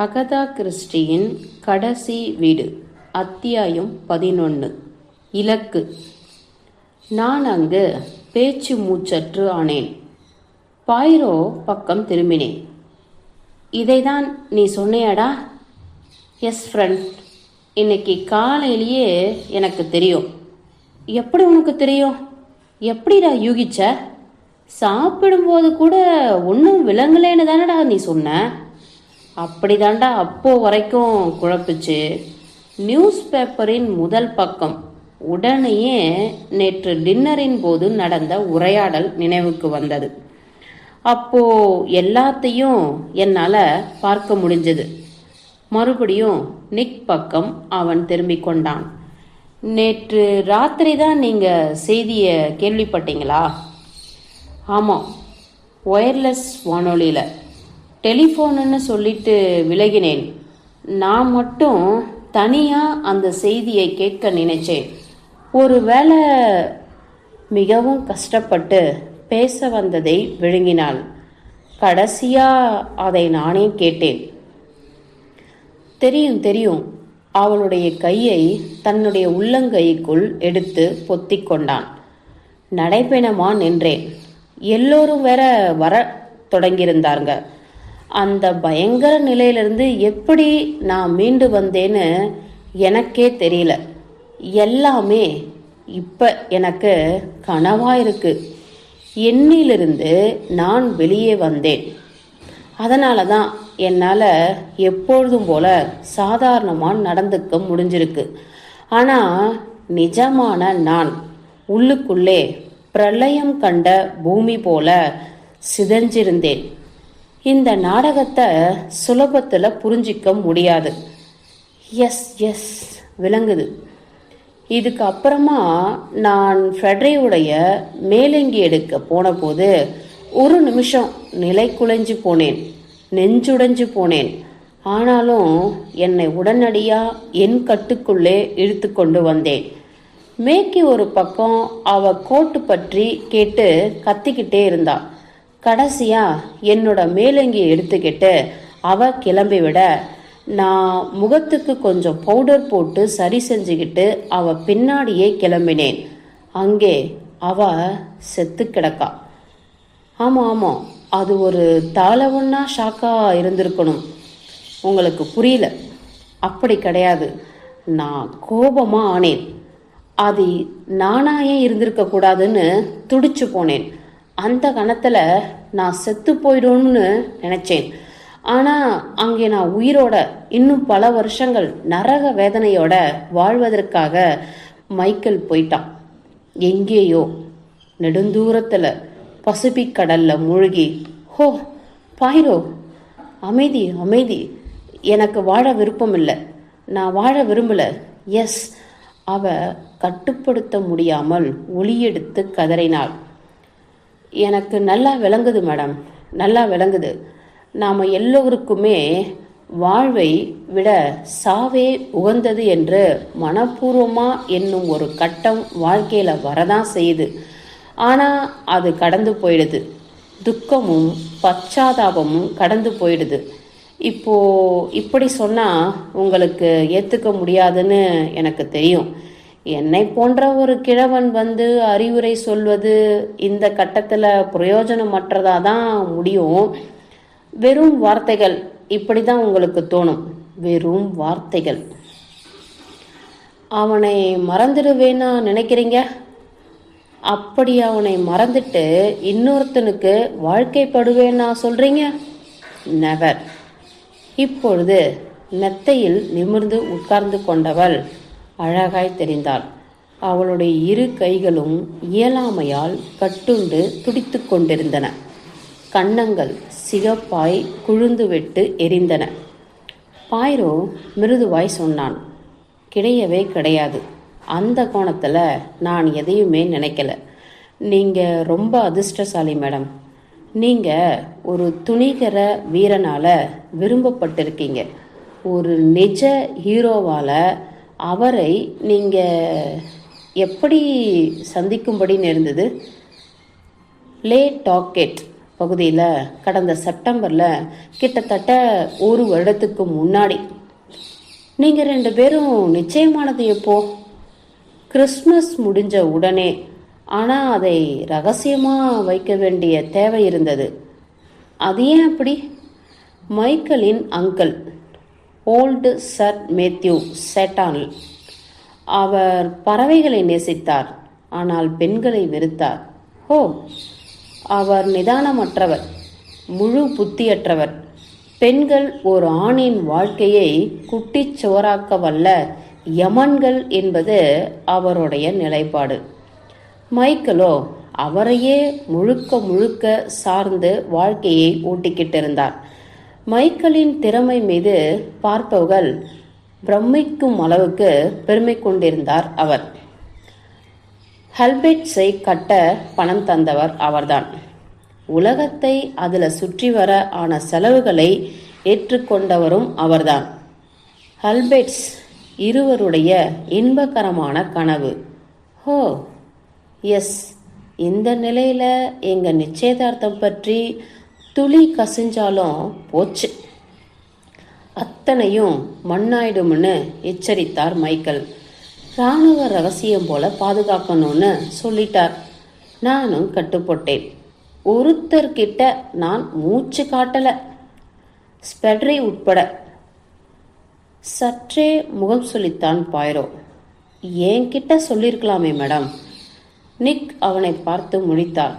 Agatha கிறிஸ்டியின் கடைசி வீடு அத்தியாயம் பதினொன்று இலக்கு. நான் அங்கு பேச்சு மூச்சற்று ஆனேன். பாயிரோ பக்கம் திரும்பினேன். இதைதான் நீ சொன்னையாடா? எஸ் ஃப்ரெண்ட் இன்னைக்கு காலையிலேயே எனக்கு தெரியும். எப்படி உனக்கு தெரியும்? எப்படிடா யூகிச்ச? சாப்பிடும்போது கூட ஒன்றும் விளங்கலைன்னு தானடா நீ சொன்ன? அப்படிதாண்டா அப்போ வரைக்கும் குழப்பிச்சு. நியூஸ் பேப்பரின் முதல் பக்கம் உடனேயே நேற்று டின்னரின் போது நடந்த உரையாடல் நினைவுக்கு வந்தது. அப்போ எல்லாத்தையும் என்னால் பார்க்க முடிஞ்சது. மறுபடியும் நிக் பக்கம் அவன் திரும்பி கொண்டான். நேற்று ராத்திரி தான் நீங்கள் செய்தியை கேள்விப்பட்டீங்களா? ஆமாம் ஒயர்லெஸ் வானொலியில். டெலிஃபோனுன்னு சொல்லிட்டு விலகினேன். நான் மட்டும் தனியாக அந்த செய்தியை கேட்க நினைச்சேன். ஒருவேளை மிகவும் கஷ்டப்பட்டு பேச வந்ததை விழுங்கினாள். கடைசியாக அதை நானே கேட்டேன். தெரியும் தெரியும். அவளுடைய கையை தன்னுடைய உள்ளங்கைக்குள் எடுத்து பொத்தி கொண்டான். நடைபெணமா நின்றேன் எல்லோரும் வேற வர தொடங்கியிருந்தாங்க. அந்த பயங்கர நிலையிலிருந்து எப்படி நான் மீண்டு வந்தேன்னு எனக்கே தெரியல. எல்லாமே இப்போ எனக்கு கனவாக இருக்கு என்னிலிருந்து நான் வெளியே வந்தேன். அதனால தான் என்னால் எப்பொழுதும் போல சாதாரணமாக நடந்துக்க முடிஞ்சிருக்கு. ஆனால் நிஜமான நான் உள்ளுக்குள்ளே பிரளயம் கண்ட பூமி போல சிதஞ்சிருந்தேன். இந்த நாடகத்தை சுலபத்தில் புரிஞ்சிக்க முடியாது. எஸ் எஸ் விளங்குது. இதுக்கு அப்புறமா நான் ஃபெட்ரியுடைய மேலங்கி எடுக்க போன போது ஒரு நிமிஷம் நிலை குலைஞ்சு போனேன் நெஞ்சுடைஞ்சு போனேன். ஆனாலும் என்னை உடனடியாக என் கட்டுக்குள்ளே இழுத்து கொண்டு வந்தேன். மேக்கி ஒரு பக்கம் அவ கோட்டு பற்றி கேட்டு கத்திக்கிட்டே இருந்தாள் கடைசியா என்னோட மேலங்கி எடுத்துக்கிட்டு அவ கிளம்பி விட நான் முகத்துக்கு கொஞ்சம் பவுடர் போட்டு சரி செஞ்சுக்கிட்டு அவ பின்னாடியே கிளம்பினேன். அங்கே அவ செத்து கிடக்கா. ஆமாம் ஆமாம் அது ஒரு தாளவன்னா ஷாக்காக இருந்திருக்கணும். உங்களுக்கு புரியல? அப்படி கிடையாது. நான் கோபமாக ஆனேன். அது நானாயே இருந்திருக்கக்கூடாதுன்னு துடிச்சு போனேன். அந்த கணத்தில் நான் செத்து போயிடும்னு நினச்சேன். ஆனால் அங்கே நான் உயிரோட இன்னும் பல வருஷங்கள் நரக வேதனையோட வாழ்வதற்காக மைக்கேல் போயிட்டான். எங்கேயோ நெடுந்தூரத்தில் பசிபிக் கடல்ல மூழ்கி ஹோ பாயிரோ அமைதி அமைதி. எனக்கு வாழ விருப்பம் இல்லை நான் வாழ விரும்பல. எஸ். அவ கட்டுப்படுத்த முடியாமல் ஒளியெடுத்து கதறினாள். எனக்கு நல்லா விளங்குது மேடம். நல்லா விளங்குது. நாம் எல்லோருக்குமே வாழ்வை விட சாவே உகந்தது என்று மனப்பூர்வமாக என்னும் ஒரு கட்டம் வாழ்க்கையில் வரதான் செய்யுது. ஆனால் அது கடந்து போயிடுது. துக்கமும் பச்சாதாபமும் கடந்து போயிடுது. இப்போது இப்படி சொன்னால் உங்களுக்கு ஏற்றுக்க முடியாதுன்னு எனக்கு தெரியும். என்னை போன்ற ஒரு கிழவன் வந்து அறிவுரை சொல்வது இந்த கட்டத்தில் பிரயோஜனமற்றதாக தான் முடியும். வெறும் வார்த்தைகள் இப்படி தான் உங்களுக்கு தோணும். வெறும் வார்த்தைகள். அவனை மறந்துடுவேன்னா நினைக்கிறீங்க? அப்படி அவனை மறந்துட்டு இன்னொருத்தனுக்கு வாழ்க்கைப்படுவேன்னா சொல்கிறீங்க நெவர் இப்பொழுது மெத்தையில் நிமிர்ந்து உட்கார்ந்து கொண்டவள். அழகாய் தெரிந்தாள். அவளுடைய இரு கைகளும் இயலாமையால் கட்டுண்டு துடித்து கொண்டிருந்தன. கன்னங்கள் சிகப்பாய் குழுந்துவிட்டு எரிந்தன. பாய்ரோ மிருதுவாய் சொன்னான் கிடையவே கிடையாது. அந்த கோணத்தில் நான் எதையுமே நினைக்கல. நீங்கள் ரொம்ப அதிர்ஷ்டசாலி மேடம். நீங்கள் ஒரு துணிகர வீரனால் விரும்பப்பட்டிருக்கீங்க. ஒரு நிஜ ஹீரோவால் அவரை நீங்கள் எப்படி சந்திக்கும்படி நேர்ந்தது? லே டாக்கெட் பகுதியில் கடந்த செப்டம்பரில் கிட்டத்தட்ட ஒரு வருடத்துக்கு முன்னாடி. நீங்கள் ரெண்டு பேரும் நிச்சயமானது எப்போ? கிறிஸ்மஸ் முடிஞ்ச உடனே. ஆனால் அதை ரகசியமாக வைக்க வேண்டிய தேவை இருந்தது. அது ஏன் அப்படி? மைக்கேலின் அங்கிள். ஓல்டு சர் மேத்யூ சேட்டான். அவர் பறவைகளை நேசித்தார் ஆனால் பெண்களை வெறுத்தார். ஓ அவர் நிதானமற்றவர் முழு புத்தியற்றவர். பெண்கள் ஒரு ஆணின் வாழ்க்கையை குட்டிச் சுவராக்க வல்ல யமன்கள் என்பது அவருடைய நிலைப்பாடு. மைக்கேலோ அவரையே முழுக்க முழுக்க சார்ந்து வாழ்க்கையை ஓட்டிக்கிட்டு இருந்தார் மைக்கேலின் திறமை மீது பார்ப்பவர்கள் பிரமிக்கும் அளவுக்கு பெருமை கொண்டிருந்தார் அவர். ஹெல்பெட்ஸை கட்ட பணம் தந்தவர் அவர்தான். உலகத்தை அதில் சுற்றி வர ஆன செலவுகளை ஏற்றுக்கொண்டவரும் அவர்தான். ஹெல்பெட்ஸ் இருவருடைய இன்பகரமான கனவு. ஹோ எஸ் இந்த நிலையில் எங்கள் நிச்சயதார்த்தம் பற்றி துளி கசிஞ்சாலும் போச்சு. அத்தனையும் மண்ணாயிடும்னு எச்சரித்தார் மைக்கேல். ராணுவ ரகசியம் போல பாதுகாக்கணும்னு சொல்லிட்டார். நானும் கட்டுப்பட்டேன். ஒருத்தர்கிட்ட நான் மூச்சு காட்டல. ஸ்பெட்ரி உட்பட. சற்றே முகம் சொல்லித்தான் பாயிரோ. என்கிட்ட சொல்லியிருக்கலாமே மேடம். நிக் அவனை பார்த்து முடித்தாள்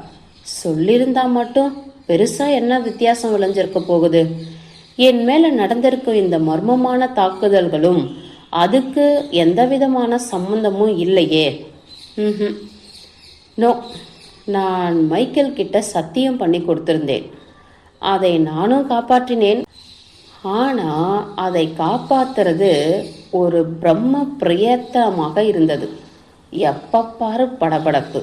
சொல்லியிருந்தா மட்டும் பெருசாக என்ன வித்தியாசம் விளைஞ்சிருக்க போகுது? என் மேலே நடந்திருக்கும் இந்த மர்மமான தாக்குதல்களும் அதுக்கு எந்த விதமான சம்பந்தமும் இல்லையே. ம் நோ நான் மைக்கேல் கிட்ட சத்தியம் பண்ணி கொடுத்திருந்தேன். அதை நானும் காப்பாற்றினேன். ஆனால் அதை காப்பாத்துறது ஒரு பிரம்ம பிரயத்தனமாக இருந்தது. எப்பப்பாரு படபடப்பு.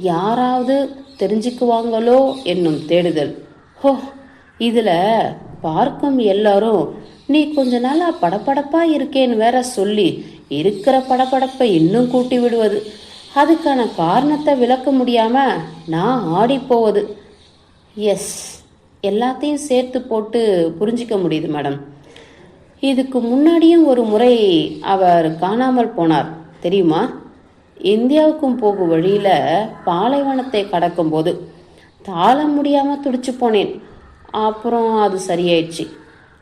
யாராவது தெரிஞ்சுக்குவாங்களோ என்னும் தேடுதல். ஹோ இதில் பார்க்கும் எல்லாரும் நீ கொஞ்ச நாளா படபடப்பா இருக்கேன்னு வேற சொல்லி இருக்கிற படபடப்பை இன்னும் கூட்டி விடுவது. அதுக்கான காரணத்தை விளக்க முடியாம நான் ஆடி போவது. எஸ் எல்லாத்தையும் சேர்த்து போட்டு புரிஞ்சிக்க முடியுது மேடம். இதுக்கு முன்னாடியும் ஒரு முறை அவர் காணாமல் போனார். தெரியுமா? இந்தியாவுக்கும் போகும் வழியில் பாலைவனத்தை கடக்கும்போது தாள முடியாமல் துடிச்சு போனேன். அப்புறம் அது சரியாயிடுச்சு.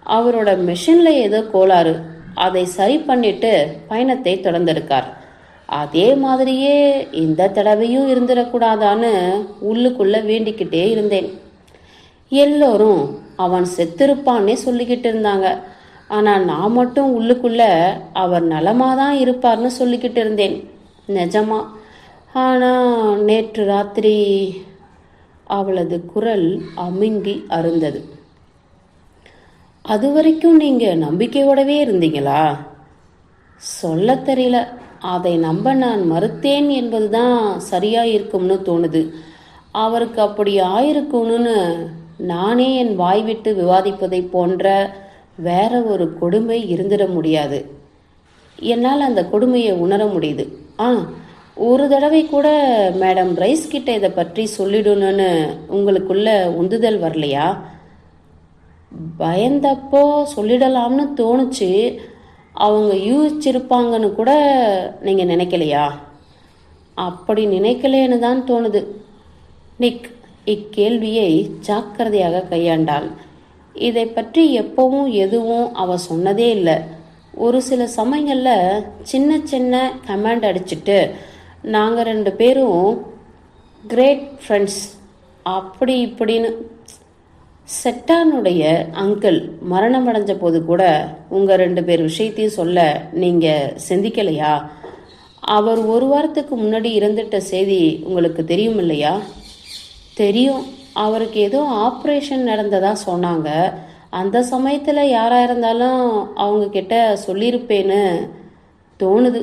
அவரோட மிஷினில் ஏதோ கோளாறு. அதை சரி பண்ணிட்டு பயணத்தை தொடர்ந்திருக்கார். அதே மாதிரியே இந்த தடவையும் இருந்துடக்கூடாதான்னு உள்ளுக்குள்ளே வேண்டிக்கிட்டே இருந்தேன். எல்லோரும் அவன் செத்திருப்பான்னே சொல்லிக்கிட்டு இருந்தாங்க. ஆனால் நான் மட்டும் உள்ளுக்குள்ளே அவர் நலமாக தான் இருப்பார்னு சொல்லிக்கிட்டு இருந்தேன். நிஜமா. ஆனால் நேற்று ராத்திரி அவளது குரல் அமுங்கி அருந்தது. அது வரைக்கும் நீங்கள் நம்பிக்கையோடவே இருந்தீங்களா? சொல்ல தெரியல. அதை நம்ப நான் மறுத்தேன் என்பதுதான் சரியாக இருக்கும்னு தோணுது. அவருக்கு அப்படி ஆயிருக்கும்னு நானே என் வாய் விட்டு விவாதிப்பதை போன்ற வேற ஒரு கொடுமை இருந்திட முடியாது. என்னால் அந்த கொடுமையை உணர முடியுது. ஆ ஒரு தடவை கூட மேடம் ரைஸ் கிட்ட இதை பற்றி சொல்லிடணும்னு உங்களுக்குள்ள உந்துதல் வரலையா? பயந்தப்போ சொல்லிடலாம்னு தோணுச்சு. அவங்க யூகிச்சிருப்பாங்கன்னு கூட நீங்கள் நினைக்கலையா? அப்படி நினைக்கலேன்னு தான் தோணுது. நிக் இக்கேள்வியை ஜாக்கிரதையாக கையாண்டாள். இதை பற்றி எப்பவும் எதுவும் அவ சொன்னதே இல்லை. ஒரு சில சமயங்களில் சின்ன சின்ன கமாண்ட் அடிச்சிட்டு நாங்கள் ரெண்டு பேரும் கிரேட் ஃப்ரெண்ட்ஸ் அப்படி இப்படின்னு. செட்டானுடைய அங்கிள் மரணம் அடைஞ்ச போது கூட உங்கள் ரெண்டு பேர் விஷயத்தையும் சொல்ல நீங்கள் சிந்திக்கலையா? அவர் ஒரு வாரத்துக்கு முன்னாடி இறந்துட்ட செய்தி உங்களுக்கு தெரியும் இல்லையா தெரியும். அவருக்கு ஏதோ ஆப்ரேஷன் நடந்ததாக சொன்னாங்க. அந்த சமயத்தில் யாராக இருந்தாலும் அவங்கக்கிட்ட சொல்லியிருப்பேன்னு தோணுது.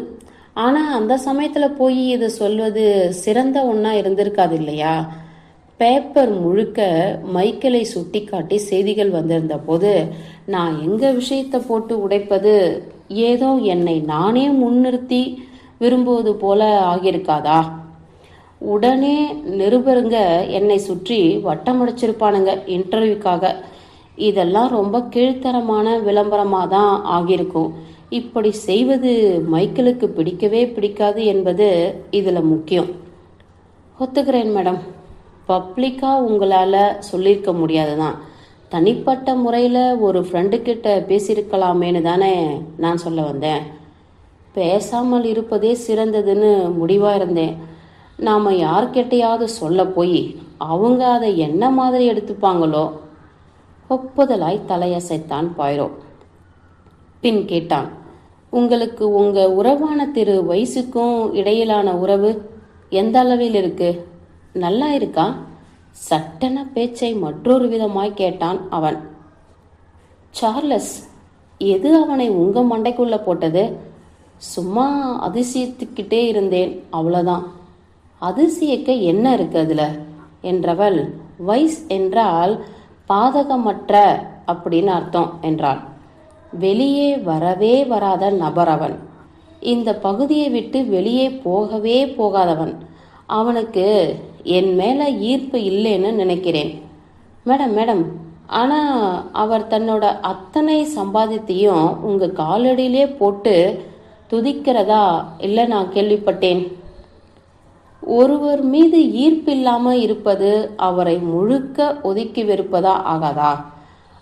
ஆனால் அந்த சமயத்தில் போய் இதை சொல்வது சிறந்த ஒன்றா இருந்திருக்காது இல்லையா? பேப்பர் முழுக்க மைக்கேலை சுட்டி காட்டி செய்திகள் வந்திருந்த போது நான் எங்கள் விஷயத்தை போட்டு உடைப்பது? ஏதோ என்னை நானே முன்னிறுத்தி விரும்புவது போல ஆகியிருக்காதா? உடனே நிருபருங்க என்னை சுற்றி வட்டமடிச்சிருப்பானுங்க இன்டர்வியூக்காக. இதெல்லாம் ரொம்ப கீழ்த்தரமான விளம்பரமாக தான் ஆகியிருக்கும். இப்படி செய்வது மைக்கேலுக்கு பிடிக்கவே பிடிக்காது என்பது இதில் முக்கியம். ஒத்துக்கிறேன் மேடம். பப்ளிக்காக உங்களால் சொல்லியிருக்க முடியாது தான் தனிப்பட்ட முறையில் ஒரு ஃப்ரெண்டுக்கிட்ட பேசியிருக்கலாமேனு பேசியிருக்கலாமேன்னு தானே நான் சொல்ல வந்தேன். பேசாமல் இருப்பதே சிறந்ததுன்னு முடிவாக இருந்தேன். நாம் யார்கிட்டையாவது சொல்ல போய் அவங்க அதை என்ன மாதிரி எடுத்துப்பாங்களோ ஒப்புதலாய் தலையசைத்தான் பாய்ரோ. பின் கேட்டான் உங்களுக்கு உங்க உறவான திரு வயசுக்கும் இடையிலான உறவு எந்த அளவில் இருக்கு? நல்லா இருக்கா? சட்டென பேச்சை மற்றொரு விதமாய் கேட்டான் அவன். சார்லஸ் எது அவனை உங்க மண்டைக்குள்ள போட்டது? சும்மா அதிசயத்துக்கிட்டே இருந்தேன் அவ்வளோதான் அதிசயிக்க என்ன இருக்கு அதில்? என்றவள் வைஸ் என்றால் பாதகமற்ற அப்படின்னு அர்த்தம் என்றான் வெளியே வரவே வராத நபர் அவன். இந்த பகுதியை விட்டு வெளியே போகவே போகாதவன். அவனுக்கு என் மேலே ஈர்ப்பு இல்லைன்னு நினைக்கிறேன். மேடம் மேடம் ஆனால் அவர் தன்னோட அத்தனை சம்பாதித்தையும் உங்கள் காலடியிலே போட்டு துதிக்கிறதா இல்லை நான் கேள்விப்பட்டேன். ஒருவர் மீது ஈர்ப்பில்லாமல் இருப்பது அவரை முழுக்க ஒதுக்கி வெறுப்பதா ஆகாதா?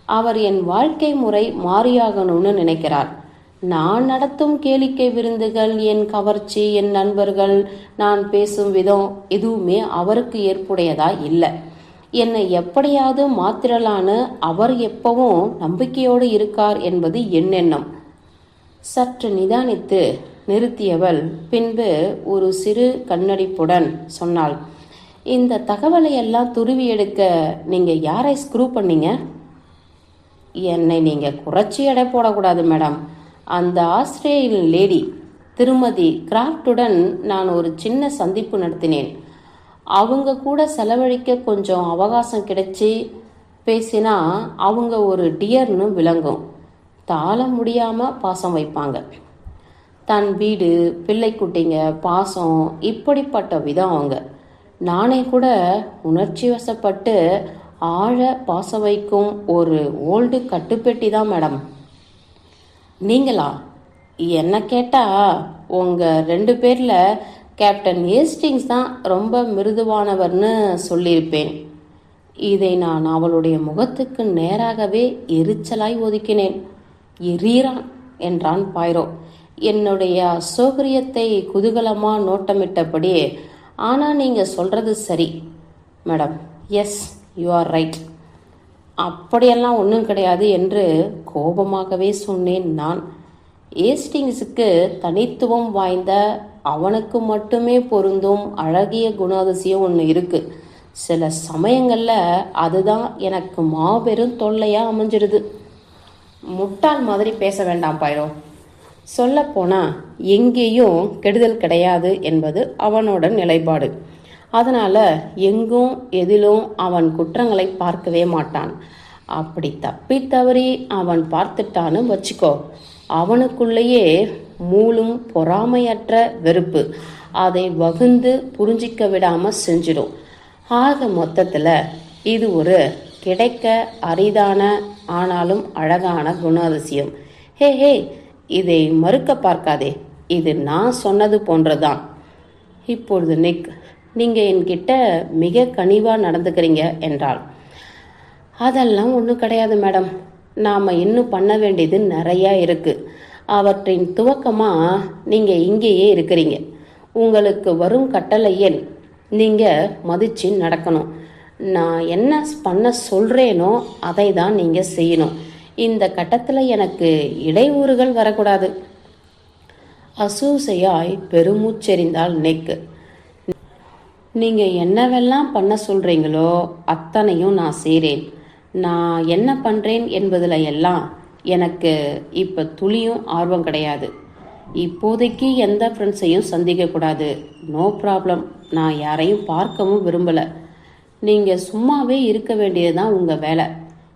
அவர் என் வாழ்க்கை முறை மாறியாகணும்னு நினைக்கிறார். நான் நடத்தும் கேளிக்கை விருந்துகள் என் கவர்ச்சி என் நண்பர்கள் நான் பேசும் விதம் எதுவுமே அவருக்கு ஏற்புடையதா இல்லை. என்னை எப்படியாவது மாத்திரலான்னு அவர் எப்பவும் நம்பிக்கையோடு இருக்கார் என்பது என் எண்ணம். சற்று நிதானித்து நிறுத்தியவள். பின்பு ஒரு சிறு கண்ணடிப்புடன் சொன்னாள் இந்த தகவலை எல்லாம் துருவி எடுக்க நீங்க யாரை ஸ்க்ரூ பண்ணீங்க? என்னை நீங்க குறைச்சி எடை போடக்கூடாது மேடம். அந்த ஆஸ்திரேலியன் லேடி திருமதி கிராஃப்டுடன் நான் ஒரு சின்ன சந்திப்பு நடத்தினேன். அவங்க கூட செலவழிக்க கொஞ்சம் அவகாசம் கிடைச்சி பேசினா அவங்க ஒரு டியர்னு விளங்கும். தாள முடியாம பாசம் வைப்பாங்க. தன் வீடு பிள்ளைக்குட்டிங்க பாசம் இப்படிப்பட்ட விதம் அவங்க. நானே கூட உணர்ச்சி வசப்பட்டு ஆழ பாசம் வைக்கும் ஒரு ஓல்டு கட்டுப்பெட்டி தான் மேடம். நீங்களா? என்ன கேட்டா உங்கள் ரெண்டு பேரில் கேப்டன் ஏஸ்டிங்ஸ் தான் ரொம்ப மிருதுவானவர்னு சொல்லியிருப்பேன். இதை நான் அவளுடைய முகத்துக்கு நேராகவே எரிச்சலாய் ஒதுக்கினேன். எரியறான் என்றான் பாய்ரோ. என்னுடைய அசௌகரியத்தை குதூகலமாக நோட்டமிட்டபடி ஆனால் நீங்கள் சொல்கிறது சரி. Madam yes you are right அப்படியெல்லாம் ஒன்றும் கிடையாது என்று கோபமாகவே சொன்னேன் நான். ஏஸ்டிங்ஸுக்கு தனித்துவம் வாய்ந்த அவனுக்கு மட்டுமே பொருந்தும் அழகிய குணாதிசயம் ஒன்று இருக்குது சில சமயங்களில் அதுதான் எனக்கு மாபெரும் தொல்லையாக அமைஞ்சிடுது முட்டாள் மாதிரி பேச வேண்டாம் பாயிரோ சொல்லப்போனா எங்கேயும் கெடுதல் கிடையாது என்பது அவனோட நிலைப்பாடு. அதனால எங்கும் எதிலும் அவன் குற்றங்களை பார்க்கவே மாட்டான். அப்படி தப்பி தவறி அவன் பார்த்துட்டான்னு வச்சுக்கோ அவனுக்குள்ளேயே மூலும் பொறாமையற்ற வெறுப்பு அதை வகுந்து புரிஞ்சிக்க விடாம செஞ்சிடும். ஆக மொத்தத்தில் இது ஒரு கிடைக்க அரிதான ஆனாலும் அழகான குணாதிசயம். ஹே ஹே இதை மறுக்க பார்க்காதே. இது நான் சொன்னது போன்றதான் இப்பொழுது நிக் நீங்கள் என்கிட்ட மிக கனிவாக நடந்துக்கிறீங்க என்றாள். அதெல்லாம் ஒன்றும் கிடையாது மேடம். நாம் இன்னும் பண்ண வேண்டியது நிறையா இருக்குது அவற்றின் துவக்கமாக நீங்கள் இங்கேயே இருக்கிறீங்க. உங்களுக்கு வரும் கட்டளையில் நீங்கள் மதிச்சு நடக்கணும். நான் என்ன பண்ண சொல்கிறேனோ அதை தான் நீங்கள் செய்யணும். இந்த கட்டத்தில் எனக்கு இடையூறுகள் வரக்கூடாது. அசூசையாய் பெருமூச்செறிந்தாள் நெக்கு. நீங்கள் என்னவெல்லாம் பண்ண சொல்கிறீங்களோ அத்தனையும் நான் செய்கிறேன் நான் என்ன பண்ணுறேன் என்பதில் எல்லாம் எனக்கு இப்போ துளியும் ஆர்வம் கிடையாது. இப்போதைக்கு எந்த ஃப்ரெண்ட்ஸையும் சந்திக்கக்கூடாது நோ ப்ராப்ளம் நான் யாரையும் பார்க்கவும் விரும்பல. நீங்கள் சும்மாவே இருக்க வேண்டியது தான் உங்கள் வேலை.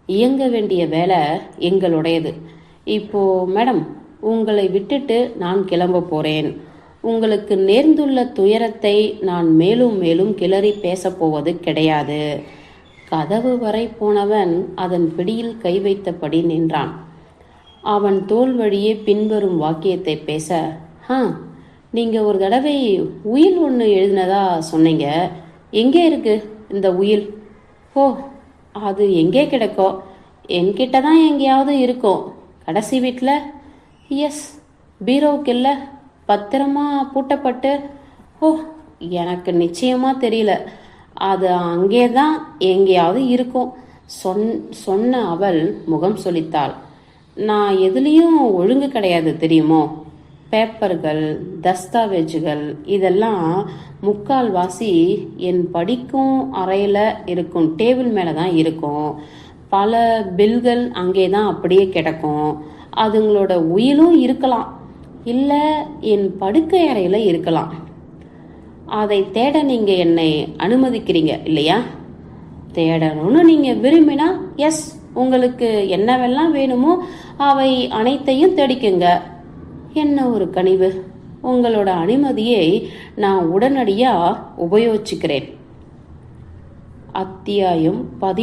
இயங்க வேண்டிய வேலை எங்களுடையது. இப்போ மேடம் உங்களை விட்டுட்டு நான் கிளம்ப போறேன். உங்களுக்கு நேர்ந்துள்ள துயரத்தை நான் மேலும் மேலும் கிளறி பேசப் போவது கிடையாது. கதவு வரை போனவன் அதன் பிடியில் கை வைத்தபடி நின்றான். அவன் தோல் வழியே பின்வரும் வாக்கியத்தை பேச ஹா நீங்க ஒரு தடவை உயில் ஒன்று எழுதினதா சொன்னீங்க. எங்கே இருக்கு இந்த உயில்? ஓ அது எங்கே கிடக்கோ என்கிட்ட தான் எங்கேயாவது இருக்கும் கடைசி வீட்டில் எஸ் பீரோவுக்கு இல்லை பத்திரமா பூட்டப்பட்டு ஓ எனக்கு நிச்சயமா தெரியல. அது அங்கே தான் எங்கேயாவது இருக்கும் சொன் சொன்ன அவள் முகம் சொலித்தாள். நான் எதுலேயும் ஒழுங்கு கிடையாது தெரியுமோ? பேப்பர்கள் தஸ்தாவேஜுகள் இதெல்லாம் முக்கால்வாசி என் படிக்கும் அறையில் இருக்கும் டேபிள் மேலே தான் இருக்கும். பல பில்கள் அங்கே தான் அப்படியே கிடக்கும். அதுங்களோட உயிலும் இருக்கலாம். இல்லை என் படுக்கை அறையில் இருக்கலாம். அதை தேட நீங்கள் என்னை அனுமதிக்கிறீங்க இல்லையா? தேடணும்னு நீங்கள் விரும்பினா எஸ் உங்களுக்கு என்னவெல்லாம் வேணுமோ அவை அனைத்தையும் தேடிக்குங்க. என்ன ஒரு கனிவு? உங்களோட அனுமதியை நான் உடனடியாக உபயோகிச்சுக்கிறேன். அத்தியாயம் பதி